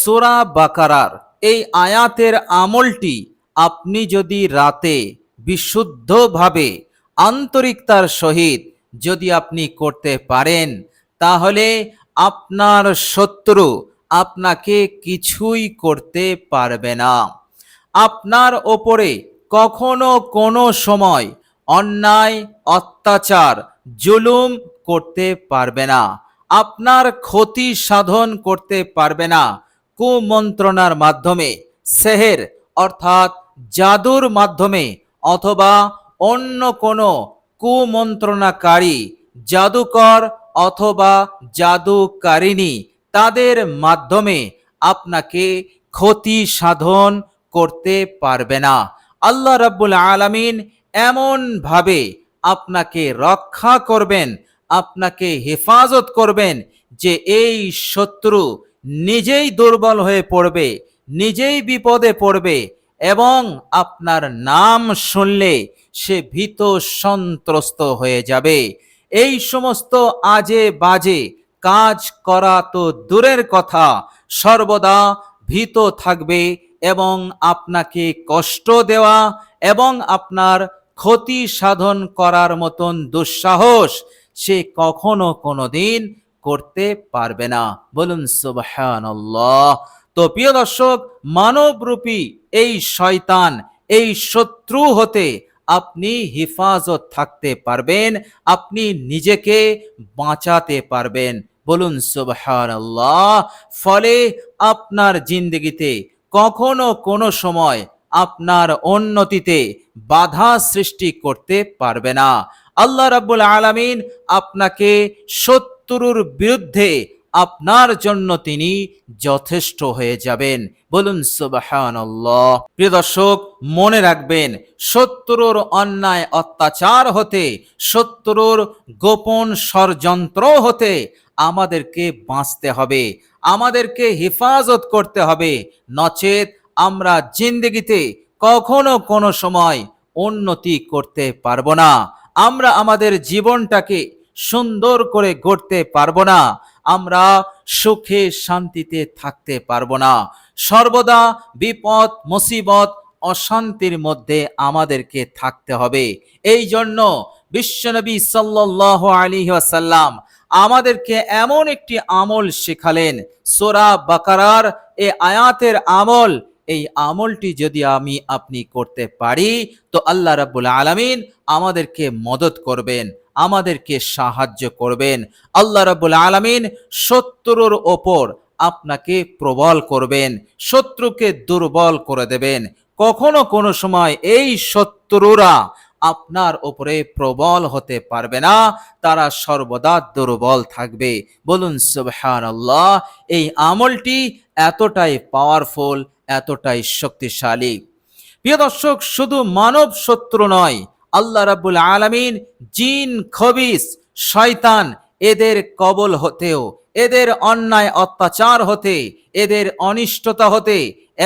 সোরা বাকারার এই আয়াতের আমলটি আপনি যদি রাতে বিশুদ্ধভাবে আন্তরিকতার সহিত যদি আপনি করতে পারেন, তাহলে আপনার শত্রু আপনাকে কিছুই করতে পারবে না। আপনার ওপরে কখনো কোনো সময় অন্যায়, অত্যাচার, জুলুম করতে পারবে না। আপনার ক্ষতি সাধন করতে পারবে না। কুমন্ত্রণার মাধ্যমে, সেহের অর্থাৎ জাদুর মাধ্যমে অথবা অন্য কোনো কুমন্ত্রণাকারী জাদুকর অথবা জাদুকারিনী তাদের মাধ্যমে আপনাকে ক্ষতি সাধন করতে পারবে না। আল্লাহ রাব্বুল আলামিন এমন ভাবে আপনাকে রক্ষা করবেন, আপনাকে হেফাজত করবেন যে এই শত্রু নিজেই দুর্বল হয়ে পড়বে, নিজেই বিপদে পড়বে এবং আপনার নাম শুনলে সে ভীত সন্ত্রস্ত হয়ে যাবে। এই সমস্ত আজে বাজে কাজ করা তো দূরের কথা, সর্বদা ভীত থাকবে এবং আপনাকে কষ্ট দেওয়া এবং আপনার ক্ষতি সাধন করার মতন দুঃসাহস সে কখনো কোনোদিন করতে পারবে না। বলুন, সুবহানাল্লাহ। তো প্রিয় দর্শক, মানবরূপী এই শয়তান, এই শত্রু হতে আপনি হেফাজত থাকতে পারবেন, আপনি নিজেকে বাঁচাতে পারবেন। বলুন, সুবহানাল্লাহ। ফলে আপনার জিন্দগিতে কখনো কোনো সময় আপনার উন্নতিতে বাধা সৃষ্টি করতে পারবে না। আল্লাহ রাব্বুল আলামিন আপনাকে শত্রুর বিরুদ্ধে আপনার জন্য তিনি যথেষ্ট হয়ে যাবেন। বলুন, সুবহানাল্লাহ। প্রিয় দর্শক, মনে রাখবেন, শত্রুর অন্যায় অত্যাচার হতে, শত্রুর গোপন ষড়যন্ত্র হতে আমাদেরকে বাঁচতে হবে, আমাদেরকে হেফাজত করতে হবে। নচেত আমরা জিন্দগিতে কখনো কোনো সময় উন্নতি করতে পারব না। আমরা আমাদের জীবনটাকে সুন্দর করে গড়তে পারব না। আমরা সুখে শান্তিতে থাকতে পারব না। সর্বদা বিপদ, মুসিবত, অশান্তির মধ্যে আমাদেরকে থাকতে হবে। এই জন্য বিশ্বনবী সাল্লাহ আলী ওয়াসাল্লাম আমাদেরকে এমন একটি আমল শেখালেন। সোরা বাকারার এ আয়াতের আমল। এই আমলটি যদি আমি আপনি করতে পারি, তো আল্লাহ রাব্বুল আলামিন আমাদেরকে মদত করবেন। আমাদেরকে সাহায্য করবেন। আল্লাহ রাব্বুল আলামিন শত্রুর ওপর আপনাকে প্রবল করবেন, শত্রুকে দুর্বল করে দেবেন। কখনো কোনো সময় এই শত্রুরা আপনার ওপরে প্রবল হতে পারবে না, তারা সর্বদা দুর্বল থাকবে। বলুন, সুবহানাল্লাহ, এই আমলটি এতটাই পাওয়ারফুল এতটাই শক্তিশালী। প্রিয় দর্শক, শুধু মানব শত্রু নয় আল্লাহ রাব্বুল আলামিন জিন, খবিস, শয়তান এদের কবল হতেও এদের অন্যায় অত্যাচার হতে, এদের অনিষ্টতা হতে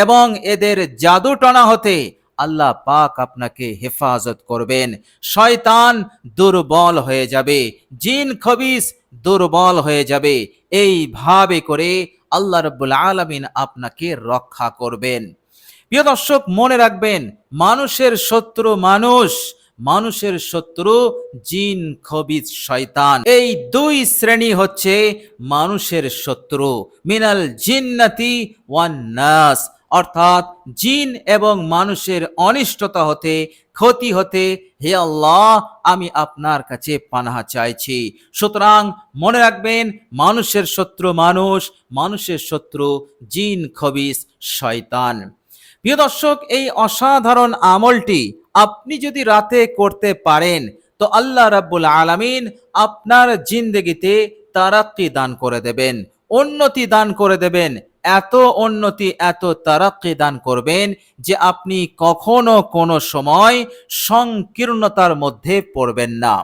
এবং এদের জাদুটনা হতে আল্লাহ পাক আপনাকে হেফাজত করবেন। শয়তান দুর্বল হয়ে যাবে, জিন, খবিস দুর্বল হয়ে যাবে। এইভাবে করে আল্লাহ রব্বুল আলমিন আপনাকে রক্ষা করবেন। প্রিয় দর্শক, মনে রাখবেন, মানুষের শত্রু মানুষ মানুষের শত্রু, জিন, খবিজ, শয়তান। এই দুই শ্রেণি হচ্ছে মানুষের শত্রু। মিনাল জিন্নাতি ওয়ান নাস। অর্থাৎ জিন এবং মানুষের অনিষ্টতা হতে, ক্ষতি হতে, হে আল্লাহ, আমি আপনার কাছে পানাহা চাইছি। সুতরাং মনে রাখবেন, মানুষের শত্রু মানুষ, মানুষের শত্রু জিন খবিস শয়তান। প্রিয় দর্শক, এই অসাধারণ আমলটি আপনি যদি রাতে করতে পারেন, তো আল্লাহ রাব্বুল আলামিন আপনার জিন্দগিতে তারাক্কি দান করে দেবেন। উন্নতি দান করে দেবেন। এত উন্নতি, এত তারাক্কি দান করবেন যে আপনি কখনো কোনো সময় সংকীর্ণতার মধ্যে পড়বেন না।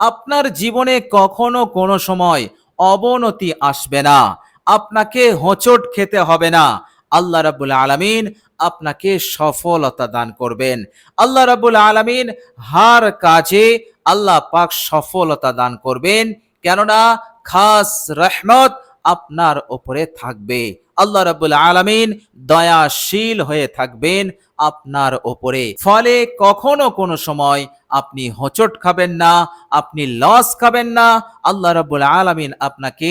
আপনার জীবনে কখনো কোনো সময় অবনতি আসবে না। আপনাকে হোঁচট খেতে হবে না। আল্লাহ রাবুল আলামিন আপনাকে সফলতা দান করবেন। আল্লাহ রাবুল আলমিন হার কাজে আল্লাহ পাক সফলতা দান করবেন। কেননা খাস রহমত আপনার ওপরে থাকবে। আল্লাহ রাবুল আলমিন দয়াশীল হয়ে থাকবেন আপনার ওপরে ফলে কখনো কোনো সময় আপনি হোঁচট খাবেন না, আপনি লস খাবেন না, আল্লাহ রাব্বুল আলামিন আপনাকে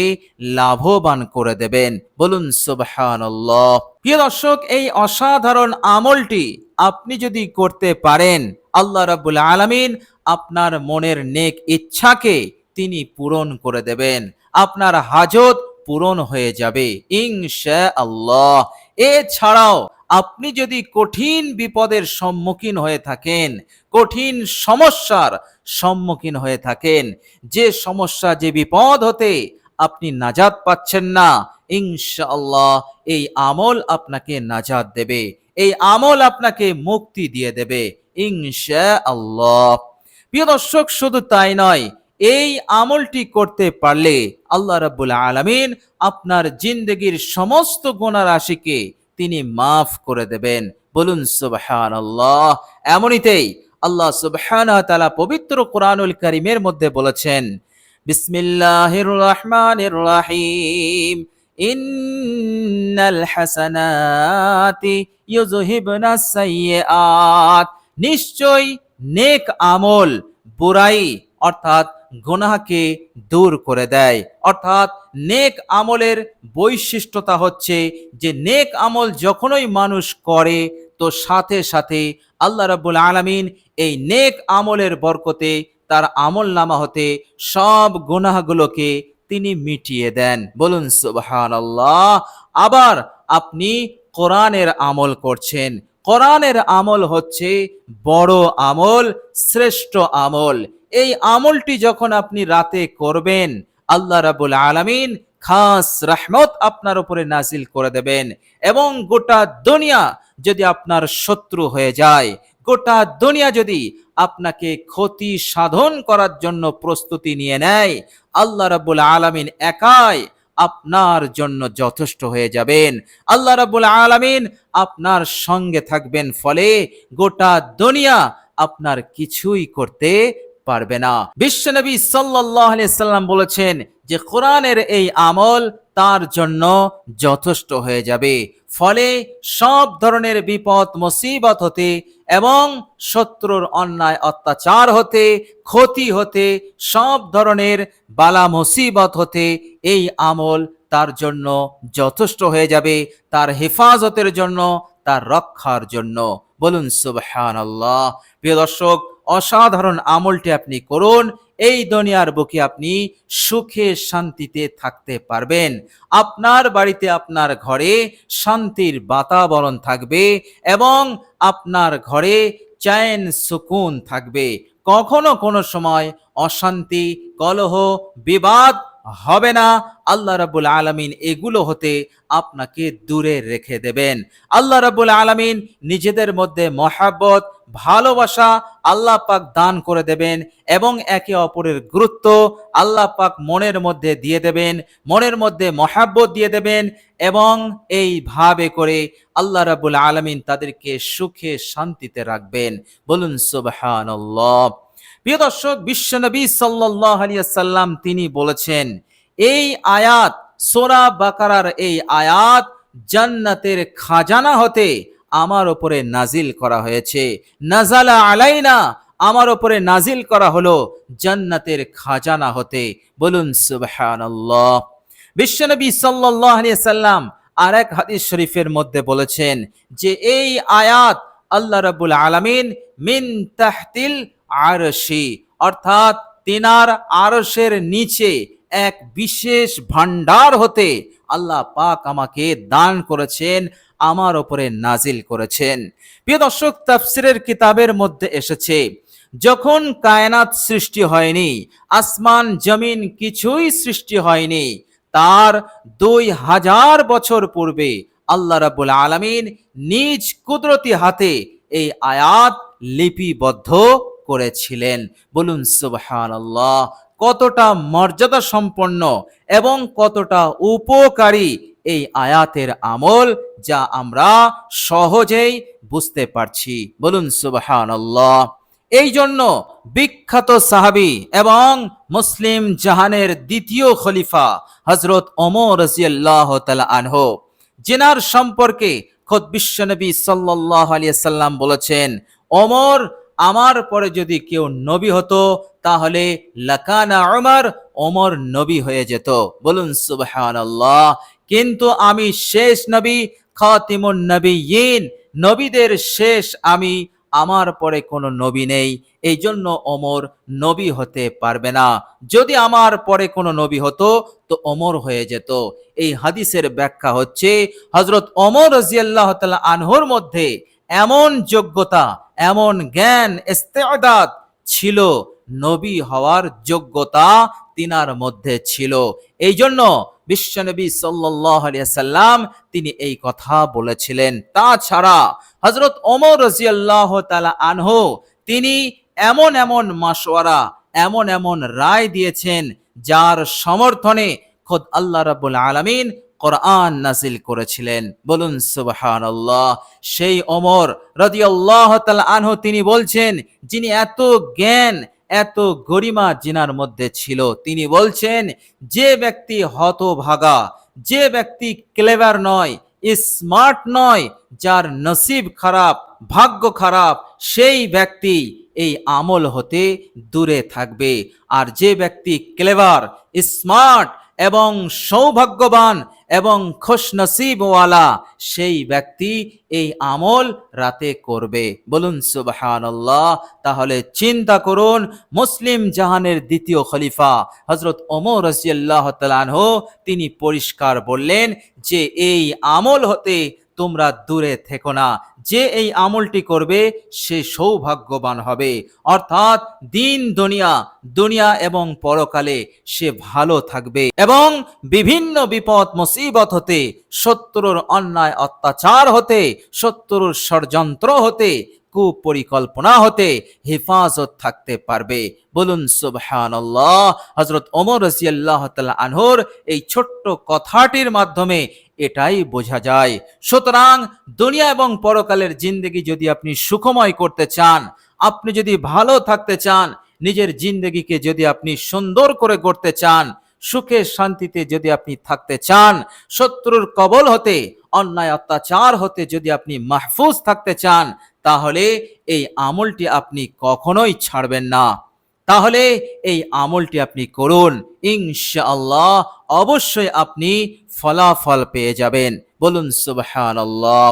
লাভবান করে দেবেন। বলুন, সুবহানাল্লাহ। প্রিয় দর্শক, এই অসাধারণ আমলটি আপনি যদি করতে পারেন, আল্লাহ রাব্বুল আলামিন আপনার মনের নেক ইচ্ছাকে তিনি পূরণ করে দেবেন। আপনার হাজত পূরণ হয়ে যাবে ইনশা আল্লাহ এছাড়াও আপনি যদি কঠিন বিপদের সম্মুখীন হয়ে থাকেন, কঠিন সমস্যার সম্মুখীন হয়ে থাকেন, যে সমস্যা, যে বিপদ হতে আপনি নাজাদ পাচ্ছেন না, ইনশাআল্লাহ এই আমল আপনাকে নাজাদ দেবে, এই আমল আপনাকে মুক্তি দিয়ে দেবে ইনশা আল্লাহ প্রিয় দর্শক, শুধু তাই নয়, এই আমলটি করতে পারলে আল্লাহ রাব্বুল আলামিন আপনার জিন্দগির সমস্ত গুনাহ রাশিকে তিনি মাফ করে দেবেন। বলুন সুবহান আল্লাহ এমনিতেই আল্লাহ সুবহানাহু তাআলা পবিত্র কোরআনুল করিমের মধ্যে বলেছেন, বিসমিল্লাহির রহমানির রহিম। ইন্নাল হাসানাতি ইউযহিবনাস সাইয়্যাত। নিশ্চয় নেক আমল, বুরাই, অর্থাৎ গুনাহকে দূর করে দেয়। অর্থাৎ নেক আমলের বৈশিষ্ট্যতা হচ্ছে যে নেক আমল যখনই মানুষ করে, তো সাথে সাথে আল্লাহ রাব্বুল আলামিন এই নেক আমলের বরকতে তার আমল নামা হতে সব গুনাহগুলোকে তিনি মিটিয়ে দেন। বলুন, সুবহানাল্লাহ। আবার আপনি কোরআনের আমল করছেন। কোরআনের আমল হচ্ছে বড় আমল, শ্রেষ্ঠ আমল। এই আমলটি যখন আপনি রাতে করবেন, আল্লাহ রাবুল আলামিন খাস রহমত আপনার উপরে নাজিল করে দেবেন এবং গোটা দুনিয়া যদি আপনার শত্রু হয়ে যায়, গোটা দুনিয়া যদি আপনাকে ক্ষতি সাধন করার জন্য প্রস্তুতি নিয়ে নেয়, আল্লাহ রাবুল আলামিন একাই আপনার জন্য যথেষ্ট হয়ে যাবেন। আল্লাহ রাবুল আলামিন আপনার সঙ্গে থাকবেন ফলে গোটা দুনিয়া আপনার কিছুই করতে পারবে না। বিশ্বনবী আলাইহি সাল্লাম বলেছেন যে, কোরআনের এই আমল তার জন্য যথেষ্ট হয়ে যাবে। ফলে সব ধরনের বিপদ, মুসিবত হতে এবং শত্রুর অন্যায়, অত্যাচার হতে, ক্ষতি হতে, সব ধরনের বালা, মুসিবত হতে এই আমল তার জন্য যথেষ্ট হয়ে যাবে। তার হেফাজতের জন্য, তার রক্ষার জন্য। বলুন সুবহানাল্লাহ। প্রিয় দর্শক অসাধারণ আমলটি আপনি করুন। এই দুনিয়ার বুকে আপনি সুখে শান্তিতে থাকতে পারবেন। আপনার বাড়িতে আপনার ঘরে শান্তির বাতাবরণ থাকবে এবং আপনার ঘরে চ্যান সুকুন থাকবে। কখনো কোনো সময় অশান্তি, কলহ, বিবাদ হবে না। আল্লাহ রাবুল আলামিন এগুলো হতে আপনাকে দূরে রেখে দেবেন। আল্লাহ রাবুল আলামিন নিজেদের মধ্যে মহাব্বত, ভালোবাসা আল্লাহ পাক দান করে দেবেন এবং একে অপরের গুরুত্ব আল্লাহ পাক মনের মধ্যে দিয়ে দেবেন, মনের মধ্যে মহাব্বত দিয়ে দেবেন এবং এইভাবে করে আল্লাহ রাবুল আলামিন তাদেরকে সুখে শান্তিতে রাখবেন। বলুন সুবহানাল্লাহ। প্রিয় দর্শক বিশ্বনবী সাল্লাল্লাহু আলাইহি সাল্লাম তিনি বলেছেন, এই আয়াত, সোরা বাকারার এই আয়াত জান্নাতের খাজানা হতে আমার উপরে নাজিল করা হয়েছে। নাজালা আলাইনা, আমার উপরে নাজিল করা হলো জান্নাতের খাজানা হতে। বলুন, সুবহানাল্লাহ। বিশ্বনবী সাল্লাল্লাহু আলাইহি সাল্লাম আর এক হাদিস শরীফের মধ্যে বলেছেন যে, এই আয়াত আল্লাহ রাব্বুল আলামিন মিন তাহতিল আরশি, অর্থাৎ তিনার আরশের নিচে এক বিশেষ ভান্ডার হতে আল্লাহ পাক আমাকে দান করেছেন, আমার ওপরে নাজিল করেছেন। প্রিয় দর্শক, তাফসিরের কিতাবের মধ্যে এসেছে, যখন কায়নাত সৃষ্টি হয়নি, আসমান, জমিন কিছুই সৃষ্টি হয়নি, তার দুই হাজার বছর পূর্বে আল্লাহ রাবুল আলামিন নিজ কুদরতি হাতে এই আয়াত লিপিবদ্ধ করেছিলেন। বলুন, সুবহানাল্লাহ, কতটা মর্যাদা সম্পন্ন এবং কতটা উপকারী এই আয়াতের আমল যা আমরা সহজেই বুঝতে পারছি। বলুন, সুবহানাল্লাহ। এই জন্য বিখ্যাত সাহাবি এবং মুসলিম জাহানের দ্বিতীয় খলিফা হজরত ওমর রাজিয়াল্লাহ তালা আনহ, জেনার সম্পর্কে খোদ বিশ্বনবী সাল্লাহ আলিয়া সাল্লাম বলেছেন, ওমর আমার পরে যদি কেউ নবী হতো, তাহলে লাকানা ওমর ওমর নবী হয়ে যেত। বলুন সুবহানাল্লাহ। কিন্তু আমি শেষ নবী, খাতিমুন নবীন নবীদের শেষ আমি, আমার পরে কোনো নবী নেই। এই জন্য ওমর নবী হতে পারবে না। যদি আমার পরে কোনো নবী হতো, তো ওমর হয়ে যেত। এই হাদিসের ব্যাখ্যা হচ্ছে হজরত অমর রাজিয়াল্লাহ তাআলা আনহুর মধ্যে এমন যোগ্যতা, এমন জ্ঞান, ইস্তেদাদ ছিল নবী হওয়ার যোগ্যতা তিনার মধ্যে ছিল। এই জন্য বিশ্বনবী সাল্লাম তিনি এই কথা বলেছিলেন। তাছাড়া হজরত ওমর রাজিয়াল্লাহ তালা আনহু তিনি এমন এমন মাসওয়ারা এমন এমন রায় দিয়েছেন যার সমর্থনে খোদ আল্লাহ রাব্বুল আলামিন কোরআন নাজিল করেছিলেন। বলুন, সুবহানাল্লাহ। সেই ওমর রাদিয়াল্লাহু তাআলা আনহু তিনি বলছেন, যিনি এত জ্ঞান, এত গরিমা জিনার মধ্যে ছিল, তিনি বলছেন, যে ব্যক্তি হতভাগা, যে ব্যক্তি ক্লেভার নয় স্মার্ট নয়, যার নসিব খারাপ, ভাগ্য খারাপ, সেই ব্যক্তি এই আমল হতে দূরে থাকবে। আর যে ব্যক্তি ক্লেভার স্মার্ট এবং সৌভাগ্যবান এবং খুশনসিবওয়ালা সেই ব্যক্তি এই আমল রাতে করবে। বলুন, সুবহানাল্লাহ। তাহলে চিন্তা করুন, মুসলিম জাহানের দ্বিতীয় খলিফা হজরত ওমর রাজিয়াল্লাহ তালানহ তিনি পরিষ্কার বললেন যে, এই আমল হতে তোমরা দূরে থেকো না। যে এই আমলটি করবে, সে সৌভাগ্যবান হবে। অর্থাৎ দিন, দুনিয়া দুনিয়া এবং পরকালে সে ভালো থাকবে এবং বিভিন্ন বিপদ, মুসিবত হতে, শত্রুর অন্যায় অত্যাচার হতে, শত্রুর ষড়যন্ত্র হতে, কুপরিকল্পনা হতে হেফাজত থাকতে পারবে। বলুন, সুবহানাল্লাহ। হজরত ওমর রাজিয়াল্লাহ তাআলা আনহুর এই ছোট্ট কথাটির মাধ্যমে এটাই বোঝা যায়। সুতরাং দুনিয়া এবং পরকালের জিন্দগি যদি আপনি সুখময় করতে চান, আপনি যদি ভালো থাকতে চান, নিজের জিন্দগিকে যদি আপনি সুন্দর করে গড়তে চান, সুখে শান্তিতে যদি আপনি থাকতে চান, শত্রুর কবল হতে, অন্যায় অত্যাচার হতে যদি আপনি মাহফুজ থাকতে চান, তাহলে এই আমলটি আপনি কখনোই ছাড়বেন না। তাহলে এই আমলটি আপনি করুন। ইনশাআল্লাহ অবশ্যই আপনি ফলাফল পেয়ে যাবেন। বলুন, সুবহানাল্লাহ।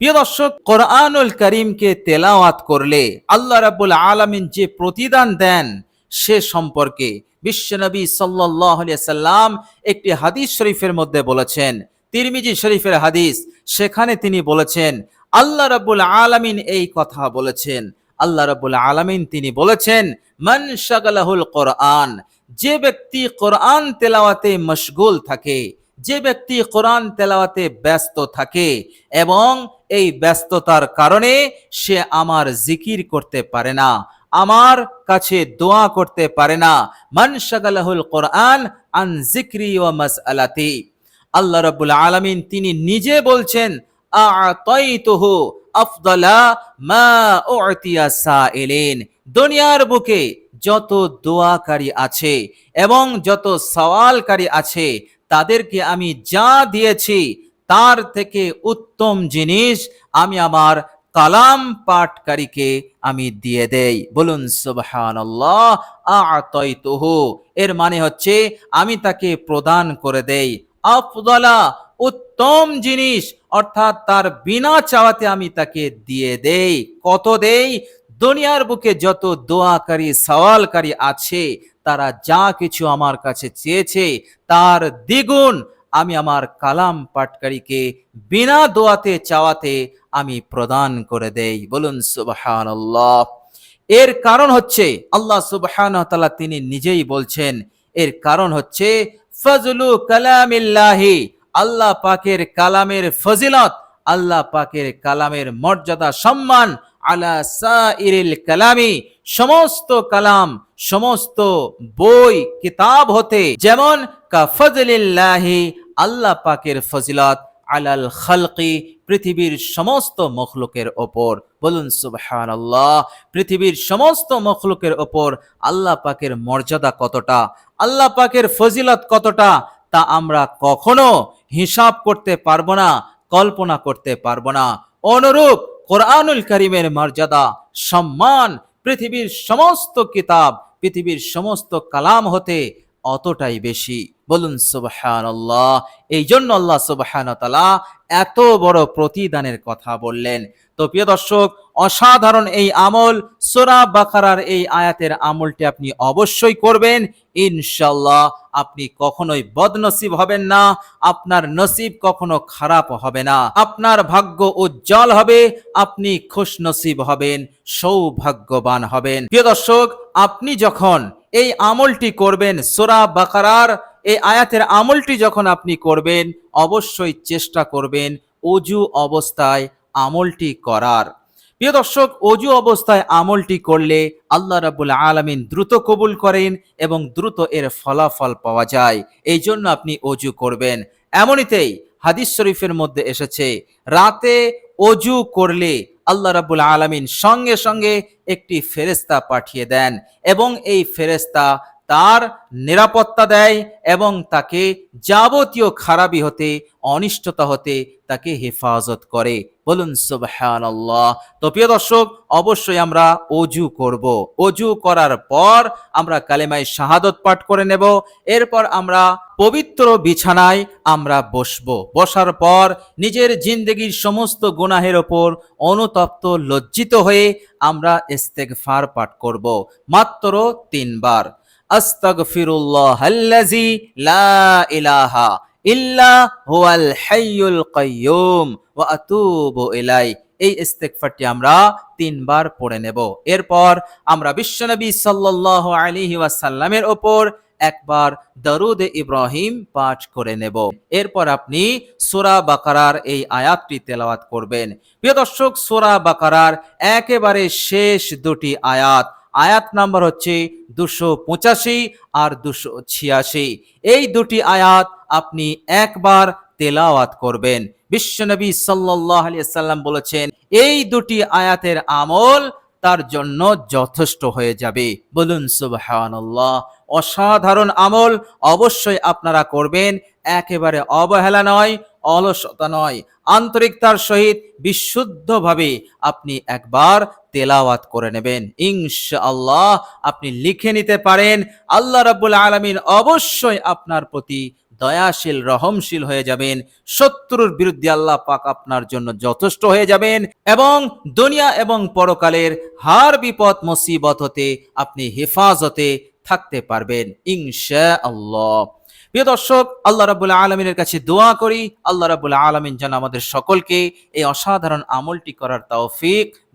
প্রিয় দর্শক, কোরআনুল করিমকে তেলাওয়াত করলে আল্লাহ রাব্বুল আলামিন যে প্রতিদান দেন সে সম্পর্কে বিশ্বনবী আলাইহি সাল্লাম একটি হাদিস শরীফের মধ্যে বলেছেন। তিরমিজি শরীফের হাদিস, সেখানে তিনি বলেছেন, আল্লাহ রাব্বুল আলামিন এই কথা বলেছেন। আল্লাহ রাব্বুল আলামিন তিনি বলেছেন মান শাগালাহুল কোরআন, যে ব্যক্তি কোরআন তেলাওয়াতে মশগুল থাকে, যে ব্যক্তি কোরআন তেলাওয়াতে ব্যস্ত থাকে এবং এই ব্যস্ততার কারণে সে আমার জিকির করতে পারে না, আমার কাছে দোয়া করতে পারে না, মান শাগালাহুল কোরআন আন জিক্রি ওয়া মাসআলাতি। আল্লাহ রাব্বুল আলামিন তিনি নিজে বলছেন আ'তাইতুহু আফদালা মা উ'তিয়া সাইলিন দুনিয়ার বুকে যত দোয়াকারী আছে এবং যত সওয়ালকারী আছে, তাদেরকে আমি যা দিয়েছি, তার থেকে উত্তম জিনিস আমি আমার কালাম পাঠকারীকে আমি দিয়ে দেই। বলুন, সুবহানাল্লাহ আ'তাইতুহু এর মানে হচ্ছে আমি তাকে প্রদান করে দেই। আফদলা, উত্তম জিনিস, অর্থাৎ তার বিনা চাওয়াতে আমি তাকে দিয়ে দেই। কত দেই? দুনিয়ার বুকে যত দোয়াকারী, সওয়ালকারী আছে, তারা যা কিছু আমার কাছে চেয়েছে, তার দ্বিগুণ আমি আমার কালাম পাটকারীকে বিনা দোয়াতে, চাওয়াতে আমি প্রদান করে দেই। বলুন, সুবহানাল্লাহ। এর কারণ হচ্ছে, আল্লাহ সুবহানাহু ওয়া তাআলা তিনি নিজেই বলছেন, এর কারণ হচ্ছে, ফজলু কালামিল্লাহি, আল্লাহ পাকের কালামের ফজিলত, আল্লাহ পাকের কালামের মর্যাদা, সম্মান আলা সাইরিল কালামি, সমস্ত কালাম, সমস্ত বই, কিতাব হতে যেমন কা ফজলিল্লাহি, আল্লাহ পাকের ফজিলত, আলাল খালকি, পৃথিবীর সমস্ত মখলুকের ওপর। বলুন সুবহান আল্লাহ পৃথিবীর সমস্ত মখলুকের ওপর আল্লাহ পাকের মর্যাদা কতটা? আল্লাহ পাকের ফজিলত কতটা? তা আমরা কখনো হিসাব করতে পারব না, কল্পনা করতে পারব না। অনুরূপ কোরআনুল করিমের মর্যাদা সম্মান পৃথিবীর সমস্ত কিতাব পৃথিবীর সমস্ত কালাম হতে অতটাই বেশি। বলুন সুবহান আল্লাহ এই জন্য আল্লাহ সুবহান এত বড় প্রতিদানের কথা বললেন। তো প্রিয় দর্শক, অসাধারণ এই আমল, সোরা বাকারার এই আয়াতের আমলটি আপনি অবশ্যই করবেন। ইনশাল্লাহ আপনি কখনোই বদনসিব হবেন না, আপনার নসিব কখনো খারাপ হবে না। আপনার ভাগ্য উজ্জ্বল হবে, আপনি খুশনসিব হবেন, সৌভাগ্যবান হবেন। প্রিয় দর্শক আপনি যখন এই আমলটি করবেন, সোরা বাকারার এই আয়াতের আমলটি যখন আপনি করবেন, অবশ্যই চেষ্টা করবেন অজু অবস্থায় আমলটি করার। প্রিয় দর্শক, অজু অবস্থায় আমলটি করলে আল্লাহ রাবুল আলমিন দ্রুত কবুল করেন এবং দ্রুত এর ফলাফল পাওয়া যায়। এই জন্য আপনি অজু করবেন। এমনিতেই হাদিস শরীফের মধ্যে এসেছে, রাতে অজু করলে আল্লাহ রাবুল আলমিন সঙ্গে সঙ্গে একটি ফেরেস্তা পাঠিয়ে দেন এবং এই ফেরেস্তা তার নিরাপত্তা দেয় এবং তাকে যাবতীয় খারাপি হতে, অনিষ্টতা হতে তাকে হেফাজত করে। বলুন সুবহান তো প্রিয় দর্শক, অবশ্যই আমরা অজু করব। অজু করার পর আমরা কালেমায় শাহাদত পাঠ করে নেব। এরপর আমরা পবিত্র বিছানায় আমরা বসব। বসার পর নিজের জিন্দগির সমস্ত গুনাহের ওপর অনুতপ্ত, লজ্জিত হয়ে আমরা ইস্তেগফার পাঠ করব। মাত্র তিনবার। আস্তাগফিরুল্লাহ আল্লাজি লা ইলাহা ইল্লা হুয়াল হাইয়ুল কাইয়ুম ওয়া আতুবু ইলাই এই ইস্তেগফারটি আমরা তিনবার পড়ে নেব। এরপর আমরা বিশ্বনবী সাল্লাল্লাহু আলাইহি ওয়াসাল্লামের ওপর একবার দরুদ ইব্রাহিম পাঠ করে নেব। এরপর আপনি সূরা বাকারার এই আয়াতটি তেলাওয়াত করবেন। প্রিয় দর্শক, সূরা বাকারার একেবারে শেষ দুটি আয়াত আয়াত নাম্বার হচ্ছে দুশো পঁচাশি আর দুশো ছিয়াশি। এই দুটি আয়াত আপনি একবার তেলাওয়াত করবেন। বিশ্বনবী সাল্লাহ সাল্লাম বলেছেন, এই দুটি আয়াতের আমল তার জন্য যথেষ্ট হয়ে যাবে। বলুন সুবহানাল্লাহ। অসাধারণ আমল অবশ্যই আপনারা করবেন। একেবারে অবহেলা নয়, অলসতা নয়। আন্তরিকতার সহিত বিশুদ্ধভাবে আপনি একবার তেলাওয়াত করে নেবেন। ইনশাআল্লাহ আপনি লিখে নিতে পারেন। আল্লাহ রাব্বুল আলামিন অবশ্যই আপনার প্রতি দয়াশীল, রহমশীল হয়ে যাবেন। শত্রুর বিরুদ্ধে আল্লাহ পাক আপনার জন্য যথেষ্ট হয়ে যাবেন এবং দুনিয়া এবং পরকালের হার, বিপদ, মুসিবত হতে আপনি হেফাজতে থাকতে পারবেন। ইনশা আল্লাহ প্রিয় দর্শক, আল্লাহ রাবুল আলমিনের কাছে দোয়া করি। আল্লাহ রাবুল আলমিন যেন আমাদের সকলকে এই অসাধারণ আমলটি করার তৌফিক